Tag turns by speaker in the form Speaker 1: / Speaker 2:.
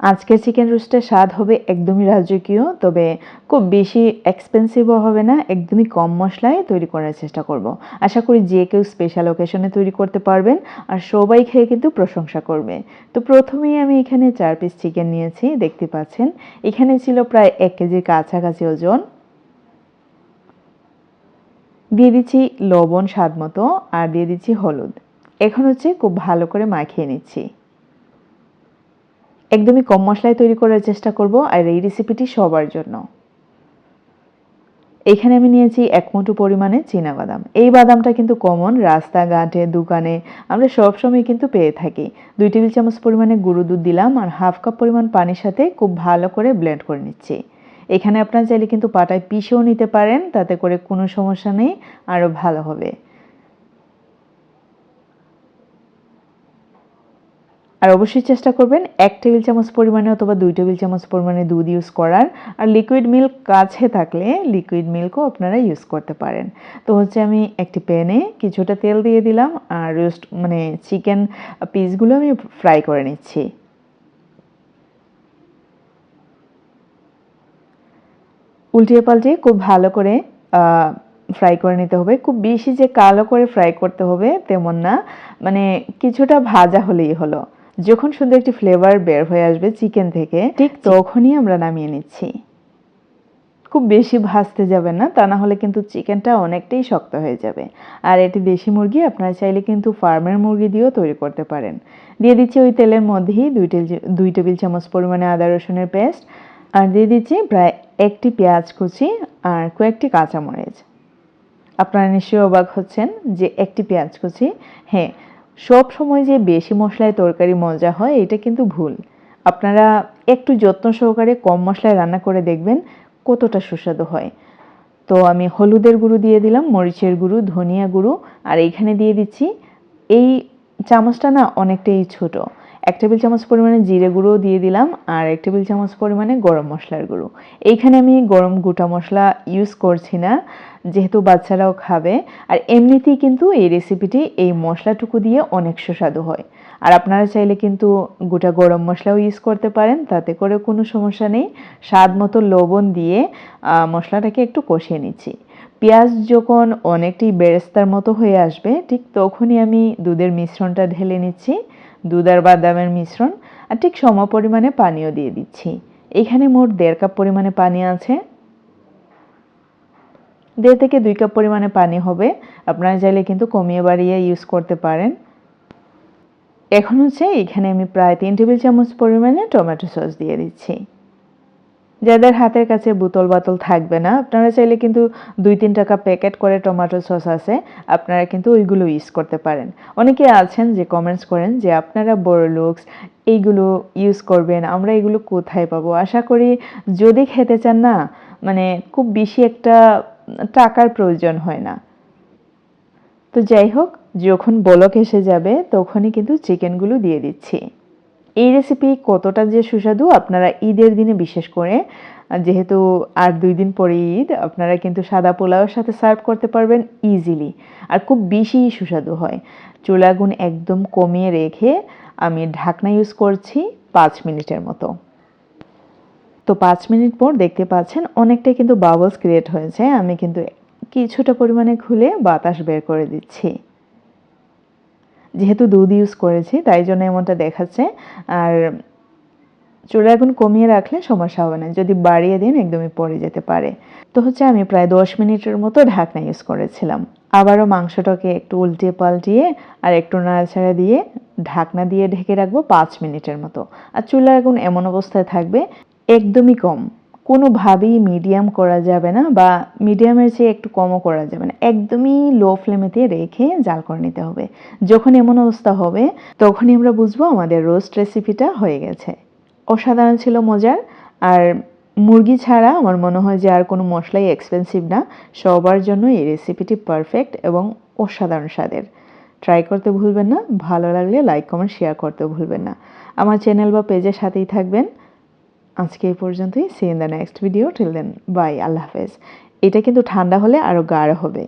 Speaker 1: আজকের চিকেন রোস্টের স্বাদ হবে একদমই রাজকীয়, তবে খুব বেশি এক্সপেন্সিভও হবে না, একদমই কম মশলায় তৈরি করার চেষ্টা করব। আশা করি যে কেউ স্পেশাল ওকেশনে তৈরি করতে পারবেন, আর সবাই খেয়ে কিন্তু প্রশংসা করবে। তো প্রথমেই আমি এখানে চার পিস চিকেন নিয়েছি, দেখতে পাচ্ছেন। এখানে ছিল প্রায় এক কেজির কাছাকাছি ওজন। দিয়ে দিচ্ছি লবণ স্বাদ মতো, আর দিয়ে দিচ্ছি হলুদ। এখন হচ্ছে খুব ভালো করে মাখিয়ে নিচ্ছি। একদমই কম মশলায় তৈরি করার চেষ্টা করব আর এই রেসিপিটি সবার জন্য। এখানে আমি নিয়েছি এক মুঠো পরিমাণে বাদাম এই বাদামটা কিন্তু কমন রাস্তাঘাটে, দোকানে আমরা সবসময় কিন্তু পেয়ে থাকি। দুই টেবিল চামচ পরিমাণে গুঁড়ো দুধ দিলাম আর হাফ কাপ পরিমাণ পানির সাথে খুব ভালো করে ব্লেন্ড করে নিচ্ছি। এখানে আপনার চাইলে কিন্তু পাটায় পিষেও নিতে পারেন, তাতে করে কোনো সমস্যা নেই, আরও ভালো হবে। আর অবশ্যই চেষ্টা করবেন এক টেবিল চামচ পরিমাণে অথবা দুই টেবিল চামচ পরিমাণে দুধ ইউজ করার। আর লিকুইড মিল্ক কাছে থাকলে লিকুইড মিল্কও আপনারা ইউজ করতে পারেন। তো হচ্ছে আমি একটি প্যানে কিছুটা তেল দিয়ে দিলাম আর রোস্ট মানে চিকেন পিসগুলো আমি ফ্রাই করে নিচ্ছি। উল্টিয়ে পাল্টিয়ে খুব ভালো করে ফ্রাই করে নিতে হবে। খুব বেশি যে কালো করে ফ্রাই করতে হবে তেমন না। মানে কিছুটা ভাজা হলেই হলো। যখন সুন্দর একটি ফ্লেভার বের হয়ে আসবে চিকেন থেকে ঠিক তখনই আমরা নামিয়ে নিচ্ছি। খুব বেশি ভাজতে যাবে না তা না হলে কিন্তু চিকেনটা অনেকটাই শক্ত হয়ে যাবে। আর এটি দেশি মুরগি আপনারা চাইলে কিন্তু ফার্মের মুরগি দিয়েও তৈরি করতে পারেন। দিয়ে দিচ্ছি ওই তেলের মধ্যেই দুই টেবিল দুই টেবিল চামচ পরিমাণে আদা রসুনের পেস্ট। আর দিয়ে দিচ্ছি প্রায় একটি পেঁয়াজ কুচি আর কয়েকটি কাঁচামরিচ। আপনারা নিশ্চয়ই অবাক হচ্ছেন যে একটি পেঁয়াজ কুচি হ্যাঁ সব সময় যে বেশি মশলায় তরকারি মজা হয়, এটা কিন্তু ভুল। আপনারা একটু যত্ন সহকারে কম মশলায় রান্না করে দেখবেন কতটা সুস্বাদু হয়। তো আমি হলুদের গুঁড়ো দিয়ে দিলাম, মরিচের গুঁড়ো, ধনিয়া গুঁড়ো, আর এইখানে দিয়ে দিচ্ছি, এই চামচটা না অনেকটাই ছোট। এক টেবিল চামচ পরিমাণে জিরে গুঁড়ো দিয়ে দিলাম আর এক টেবিল চামচ পরিমাণে গরম মশলার গুঁড়ো। এইখানে আমি গরম গোটা মশলা ইউজ করছি না, যেহেতু বাচ্চারাও খাবে। আর এমনিতেই কিন্তু এই রেসিপিটি এই মশলাটুকু দিয়ে অনেক সুস্বাদু হয়। আর আপনারা চাইলে কিন্তু গোটা গরম মশলাও ইউজ করতে পারেন, তাতে করে কোনো সমস্যা নেই। স্বাদ মতো লবণ দিয়ে মশলাটাকে একটু কষিয়ে নিচ্ছি। পেঁয়াজ যখন অনেকটি বেরেস্তার মতো হয়ে আসবে, ঠিক তখনই আমি দুধের মিশ্রণটা ঢেলে নিচ্ছি। দুধ আর বাদামের মিশ্রণ আর ঠিক সম পরিমাণে পানিও দিয়ে দিচ্ছি। এখানে মোট দেড় কাপ পরিমাণে পানি আছে। দেড় থেকে দুই কাপ পরিমাণে পানি হবে। আপনারা চাইলে কিন্তু কমিয়ে বাড়িয়ে ইউজ করতে পারেন। এখন হচ্ছে এখানে আমি প্রায় তিন টেবিল চামচ পরিমাণে টমেটো সস দিয়ে দিচ্ছি। যাদের হাতের কাছে বোতল বাতল থাকবে না, আপনারা চাইলে কিন্তু দুই তিন টাকা প্যাকেট করে টমেটো সস আছে, আপনারা কিন্তু ওইগুলো ইউজ করতে পারেন। অনেকে আছেন যে কমেন্টস করেন যে আপনারা বড় লুকস এইগুলো ইউজ করবেন, আমরা এগুলো কোথায় পাবো? আশা করি যদি খেতে চান না মানে খুব বেশি একটা টাকার প্রয়োজন হয় না। তো যাই হোক, যখন বলক এসে যাবে, তখনই কিন্তু চিকেনগুলো দিয়ে দিচ্ছি। এই রেসিপি কতটা যে সুস্বাদু আপনারা ঈদের দিনে বিশেষ করে, যেহেতু আর দুই দিন পরে ঈদ, আপনারা কিন্তু সাদা পোলাওয়ের সাথে সার্ভ করতে পারবেন ইজিলি আর খুব বেশি সুস্বাদু হয়। চুলাগুন একদম কমিয়ে রেখে আমি ঢাকনা ইউজ করছি পাঁচ মিনিটের মতো। তো পাঁচ মিনিট পর দেখতে পাচ্ছেন অনেকটাই কিন্তু বাবলস ক্রিয়েট হয়েছে, আমি কিন্তু কিছুটা পরিমাণে খুলে বাতাস বের করে দিচ্ছি। যেহেতু দুধ ইউজ করেছি, তাই জন্য এমনটা দেখাচ্ছে। আর চুলা এখন কমিয়ে রাখলে সমস্যা হবে না, যদি বাড়িয়ে দিন একদমই পড়ে যেতে পারে। তো হচ্ছে আমি প্রায় দশ মিনিটের মতো ঢাকনা ইউজ করেছিলাম। আবারও মাংসটাকে একটু উল্টে পাল্টিয়ে আর একটু নাড়াচাড়া দিয়ে ঢাকনা দিয়ে ঢেকে রাখব পাঁচ মিনিটের মতো। আর চুলা এখন এমন অবস্থায় থাকবে, একদমই কম। কোনোভাবেই মিডিয়াম করা যাবে না বা মিডিয়ামের চেয়ে একটু কমও করা যাবে না। একদমই লো ফ্লেমেতে রেখে জাল করে নিতে হবে। যখন এমন অবস্থা হবে, তখনই আমরা বুঝব আমাদের রোস্ট রেসিপিটা হয়ে গেছে। অসাধারণ ছিল মজার। আর মুরগি ছাড়া আমার মনে হয় যে আর কোনো মশলাই এক্সপেন্সিভ না। সবার জন্য এই রেসিপিটি পারফেক্ট এবং অসাধারণ স্বাদের। ট্রাই করতে ভুলবেন না। ভালো লাগলে লাইক কমেন্ট শেয়ার করতে ভুলবেন না। আমার চ্যানেল বা পেজের সাথেই থাকবেন। আজকে এই পর্যন্তই। See in the next video till then bye আল্লাহ হাফেজ। এটা কিন্তু ঠান্ডা হলে আরও গাঢ় হবে।